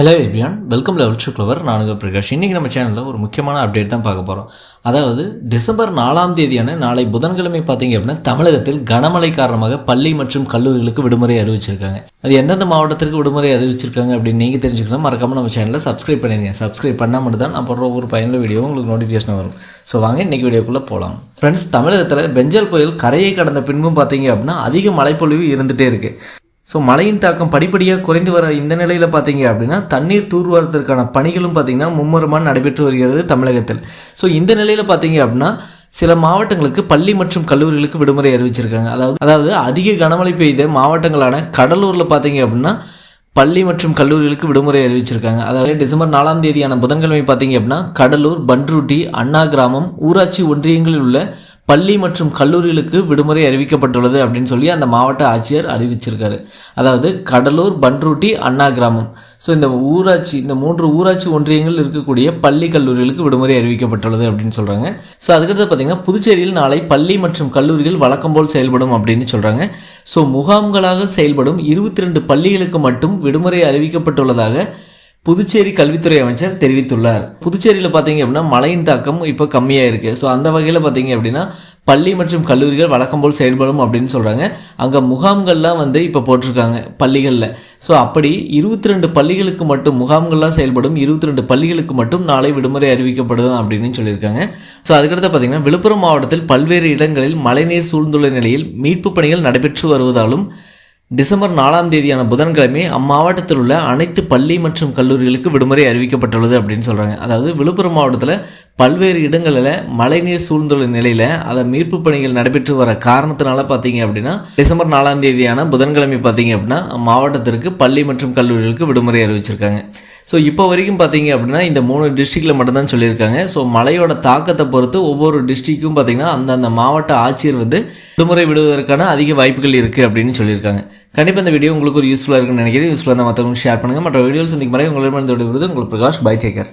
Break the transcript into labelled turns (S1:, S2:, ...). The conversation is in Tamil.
S1: Hello everyone welcome level to clever நானுங்க பிரகாஷ். இன்றைக்கி நம்ம சேனலில் ஒரு முக்கியமான அப்டேட் தான் பார்க்க போகிறோம் அதாவது டிசம்பர் நாலாம் தேதியான நாளை புதன்கிழமை பார்த்தீங்க அப்படின்னா தமிழகத்தில் கனமழை காரணமாக பள்ளி மற்றும் கல்லூரிகளுக்கு விடுமுறை அறிவிச்சிருக்காங்க. அது எந்தெந்த மாவட்டத்திற்கு விடுமுறை அறிவிச்சிருக்காங்க அப்படின்னு நீங்கள் தெரிஞ்சுக்கணும். மறக்காமல் நம்ம சேனலில் சப்ஸ்கிரைப் பண்ணிடுங்க சப்ஸ்கிரைப் பண்ணால் மட்டும் தான் நான் போடுற ஒரு பயனுள்ள வீடியோ உங்களுக்கு நோட்டிஃபிகேஷன் வரும். ஸோ வாங்க இன்றைக்கி வீடியோக்குள்ளே போகலாம் ஃப்ரெண்ட்ஸ் தமிழகத்தில் பெஞ்சல் புயல் கரையை கடந்த பின்பும் பார்த்தீங்க அப்படின்னா அதிக மழைப்பொழிவு இருந்துகிட்டே இருக்குது ஸோ மழையின் தாக்கம் படிப்படியாக குறைந்து வர இந்த நிலையில் பார்த்தீங்க அப்படின்னா தண்ணீர் தூர்வாரத்திற்கான பணிகளும் பார்த்தீங்கன்னா மும்முரமாக நடைபெற்று வருகிறது தமிழகத்தில். ஸோ இந்த நிலையில் பார்த்தீங்க அப்படின்னா சில மாவட்டங்களுக்கு பள்ளி மற்றும் கல்லூரிகளுக்கு விடுமுறை அறிவிச்சிருக்காங்க. அதாவது அதாவது அதிக கனமழை பெய்த மாவட்டங்களான கடலூரில் பார்த்தீங்க அப்படின்னா பள்ளி மற்றும் கல்லூரிகளுக்கு விடுமுறை அறிவிச்சிருக்காங்க. அதாவது டிசம்பர் நாலாம் தேதியான புதன்கிழமை பார்த்தீங்க அப்படின்னா கடலூர் பன்ருட்டி அண்ணா கிராமம் ஊராட்சி ஒன்றியங்களில் உள்ள பள்ளி மற்றும் கல்லூரிகளுக்கு விடுமுறை அறிவிக்கப்பட்டுள்ளது அப்படின்னு சொல்லி அந்த மாவட்ட ஆட்சியர் அறிவிச்சிருக்காரு. அதாவது கடலூர் பன்ருட்டி அண்ணா கிராமம். ஸோ இந்த ஊராட்சி இந்த மூன்று ஊராட்சி ஒன்றியங்கள் இருக்கக்கூடிய பள்ளி கல்லூரிகளுக்கு விடுமுறை அறிவிக்கப்பட்டுள்ளது அப்படின்னு சொல்கிறாங்க ஸோ அதுக்கடுத்து பார்த்தீங்கன்னா புதுச்சேரியில் நாளை பள்ளி மற்றும் கல்லூரிகள் வழக்கம் போல் செயல்படும் அப்படின்னு சொல்கிறாங்க ஸோ முகாம்களாக செயல்படும் இருபத்தி ரெண்டு பள்ளிகளுக்கு மட்டும் விடுமுறை அறிவிக்கப்பட்டுள்ளதாக புதுச்சேரி கல்வித்துறை அமைச்சர் தெரிவித்துள்ளார். புதுச்சேரியில் பார்த்தீங்க அப்படின்னா மழையின் தாக்கம் இப்போ கம்மியாக இருக்குது ஸோ அந்த வகையில் பார்த்தீங்க அப்படின்னா பள்ளி மற்றும் கல்லூரிகள் வழக்கம் போல் செயல்படும் அப்படின்னு சொல்கிறாங்க அங்கே முகாம்கள்லாம் வந்து இப்போ போட்டிருக்காங்க பள்ளிகளில். ஸோ அப்படி இருபத்தி ரெண்டு பள்ளிகளுக்கு மட்டும் முகாம்கள்லாம் செயல்படும் இருபத்தி ரெண்டு பள்ளிகளுக்கு மட்டும் நாளை விடுமுறை அறிவிக்கப்படும் அப்படின்னு சொல்லியிருக்காங்க. ஸோ அதுக்கடுத்து பார்த்தீங்கன்னா விழுப்புரம் மாவட்டத்தில் பல்வேறு இடங்களில் மழைநீர் சூழ்ந்துள்ள நிலையில் மீட்பு பணிகள் நடைபெற்று வருவதாலும் டிசம்பர் நாலாம் தேதியான புதன்கிழமை அம்மாவட்டத்தில் உள்ள அனைத்து பள்ளி மற்றும் கல்லூரிகளுக்கு விடுமுறை அறிவிக்கப்பட்டுள்ளது அப்படின்னு சொல்கிறாங்க அதாவது விழுப்புரம் மாவட்டத்தில் பல்வேறு இடங்களில் மழைநீர் சூழ்ந்துள்ள நிலையில் அதை மீட்பு பணிகள் நடைபெற்று வர காரணத்தினால பார்த்தீங்க அப்படின்னா டிசம்பர் நாலாம் தேதியான புதன்கிழமை பார்த்தீங்க அப்படின்னா மாவட்டத்திற்கு பள்ளி மற்றும் கல்லூரிகளுக்கு விடுமுறை அறிவிச்சிருக்காங்க. ஸோ இப்போ வரைக்கும் பார்த்தீங்க அப்படின்னா இந்த மூணு டிஸ்ட்ரிக்டில் மட்டும்தான் சொல்லியிருக்காங்க. ஸோ மழையோட தாக்கத்தை பொறுத்து ஒவ்வொரு டிஸ்ட்ரிக்கும் பார்த்தீங்கன்னா அந்தந்த மாவட்ட ஆட்சியர் வந்து விடுமுறை விடுவதற்கான அதிக வாய்ப்புகள் இருக்குது அப்படின்னு சொல்லியிருக்காங்க. கண்டிப்பாக இந்த வீடியோ உங்களுக்கு ஒரு யூஸ்ஃபுல்லாக இருக்குன்னு நினைக்கிறேன். யூஸ்ஃபுல்லாக இருந்தால் மற்றவங்களுக்கு ஷேர் பண்ணுங்கள் மற்ற வீடியோஸ் சந்திக்கும் முறை உங்களிடமிருந்து விடுவது உங்களுக்கு பிரகாஷ் பை டேக்கர்